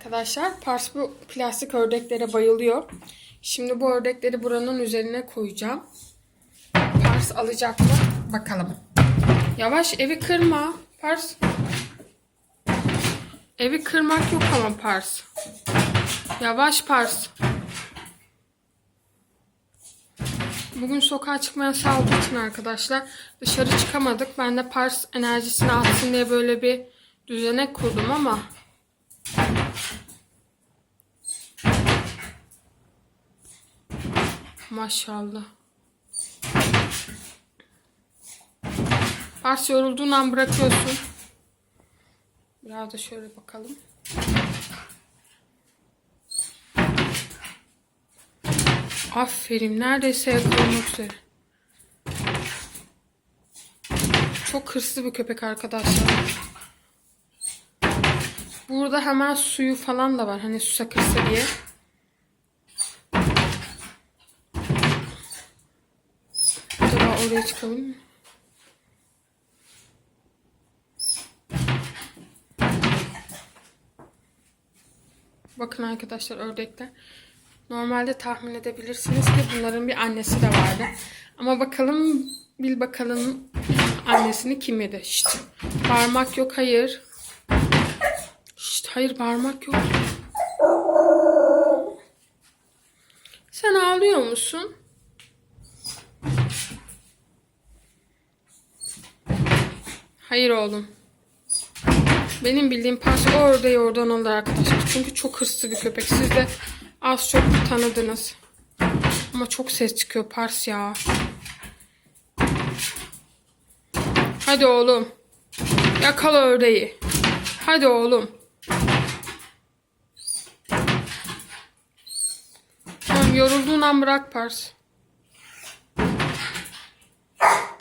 Arkadaşlar Pars bu plastik ördeklere bayılıyor. Şimdi bu ördekleri buranın üzerine koyacağım. Pars alacak mı? Bakalım. Yavaş evi kırma. Pars. Evi kırmak yok ama Pars. Yavaş Pars. Bugün sokağa çıkma yasağı için arkadaşlar dışarı çıkamadık. Ben de Pars enerjisini atsın diye böyle bir düzenek kurdum ama Maşallah. Pars yorulduğun an bırakıyorsun. Biraz da şöyle bakalım. Aferin. Neredeyse yakalamak üzere. Çok hırslı bir köpek arkadaşlar. Burada hemen suyu falan da var. Hani su sakırsa diye. Acaba oraya çıkalım mı? Bakın arkadaşlar ördekler. Normalde tahmin edebilirsiniz ki bunların bir annesi de vardı. Ama bakalım bil bakalım annesini kim yedi? Şşt. Bağırmak yok hayır. Hayır bağırmak yok. Sen ağlıyor musun? Hayır oğlum. Benim bildiğim pas o ördeği oradan alır arkadaşlar. Çünkü çok hırslı bir köpek. Siz de az çok tanıdınız. Ama çok ses çıkıyor Pars ya. Hadi oğlum. Yakala ördeği. Hadi oğlum. Tamam yorulduğun an bırak Pars.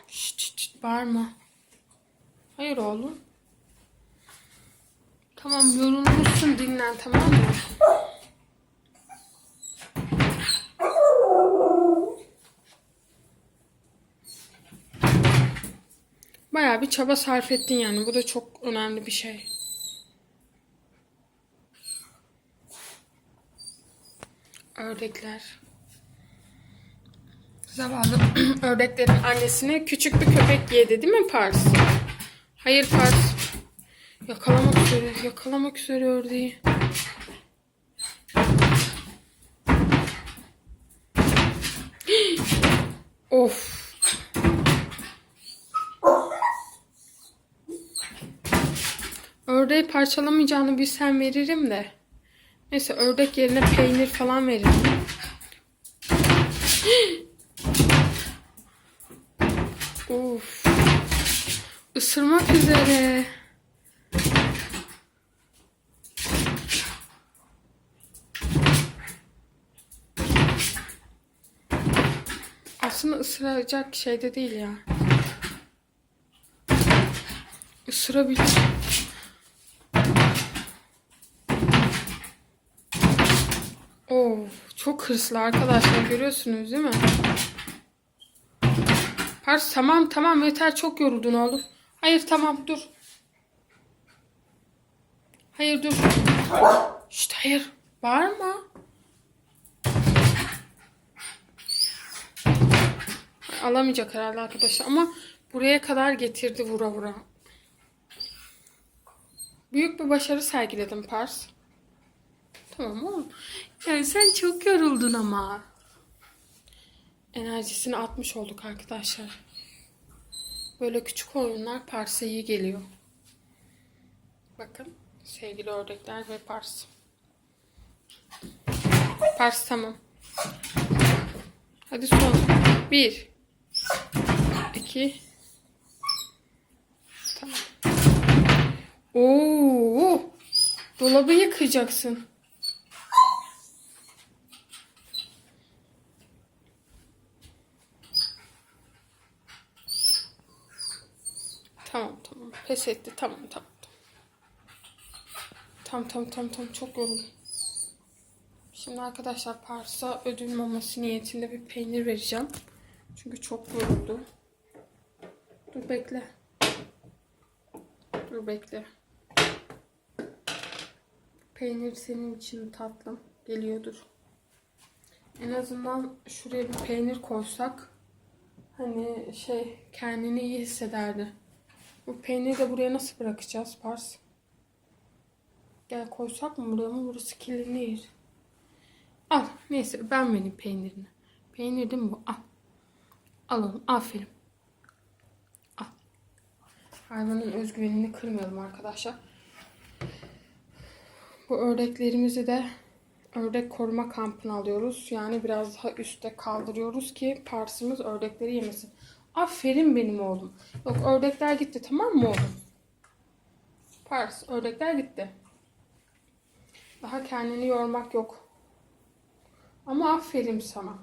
Şşt, şşt, şşt, bağırma. Hayır oğlum. Tamam yorulmuşsun dinlen tamam mı? Bayağı bir çaba sarf ettin yani. Bu da çok önemli bir şey. Ördekler. Zavallı ördeklerin annesini küçük bir köpek yedi değil mi Pars? Hayır Pars. Yakalamak üzere, yakalamak üzere ördeği. of. Ördeği parçalamayacağını bilsem veririm de. Neyse ördek yerine peynir falan veririm. of. Isırmak üzere. Aslında ısıracak şey de değil ya. Isırabilir. Oo, çok hırslı arkadaşlar görüyorsunuz değil mi? Pars tamam tamam yeter çok yoruldun oğlum. Hayır tamam dur. Hayır dur. Şşt hayır. Bağırma. Alamayacak herhalde arkadaşlar ama buraya kadar getirdi vura vura. Büyük bir başarı sergiledim Pars. Tamam. Yani sen çok yoruldun ama. Enerjisini atmış olduk arkadaşlar. Böyle küçük oyunlar Pars'a iyi geliyor. Bakın sevgili ördekler ve Pars. Pars tamam. Hadi son. Bir. iki. Tamam. Oo, dolabı yıkacaksın. Tamam tamam. Pes etti. Tamam tamam. Tamam tamam tamam tamam. Çok yoruldum. Şimdi arkadaşlar Pars'a ödül maması niyetinde bir peynir vereceğim. Çünkü çok yoruldu. Dur bekle. Dur bekle. Peynir senin için tatlım. Geliyordur. En azından şuraya bir peynir koysak hani şey kendini iyi hissederdi. Bu peyniri de buraya nasıl bırakacağız Pars? Gel koysak mı buraya mı? Burası kirlenir. Al. Neyse ben vereyim peynirini. Peynir değil mi bu? Al. Al onu. Aferin. Al. Hayvanın özgüvenini kırmayalım arkadaşlar. Bu ördeklerimizi de ördek koruma kampına alıyoruz. Yani biraz daha üstte kaldırıyoruz ki parsımız ördekleri yemesin. Aferin benim oğlum. Yok ördekler gitti tamam mı oğlum? Pars ördekler gitti. Daha kendini yormak yok. Ama aferin sana.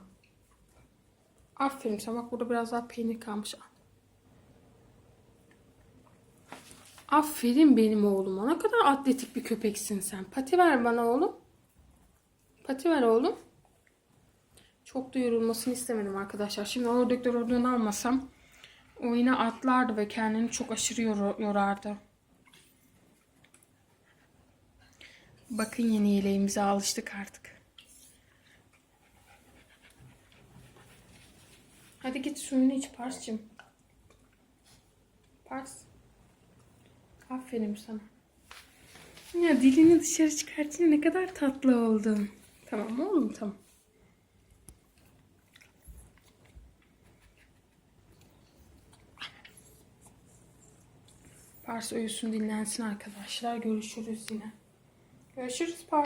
Aferin sana. Bak burada biraz daha peynir kalmış. Aferin benim oğluma. Ne kadar atletik bir köpeksin sen. Pati ver bana oğlum. Pati ver oğlum. Çok da yorulmasını istemedim arkadaşlar. Şimdi ördekler oradan almasam o yine atlardı ve kendini çok aşırı yor- yorardı. Bakın yeni yeleğimize alıştık artık. Hadi git suyunu iç Pars'cığım. Pars. Aferin sana. Ya dilini dışarı çıkartınca ne kadar tatlı oldun. Tamam oğlum? Tamam. Pars uyusun dinlensin arkadaşlar. Görüşürüz yine. Görüşürüz Pars.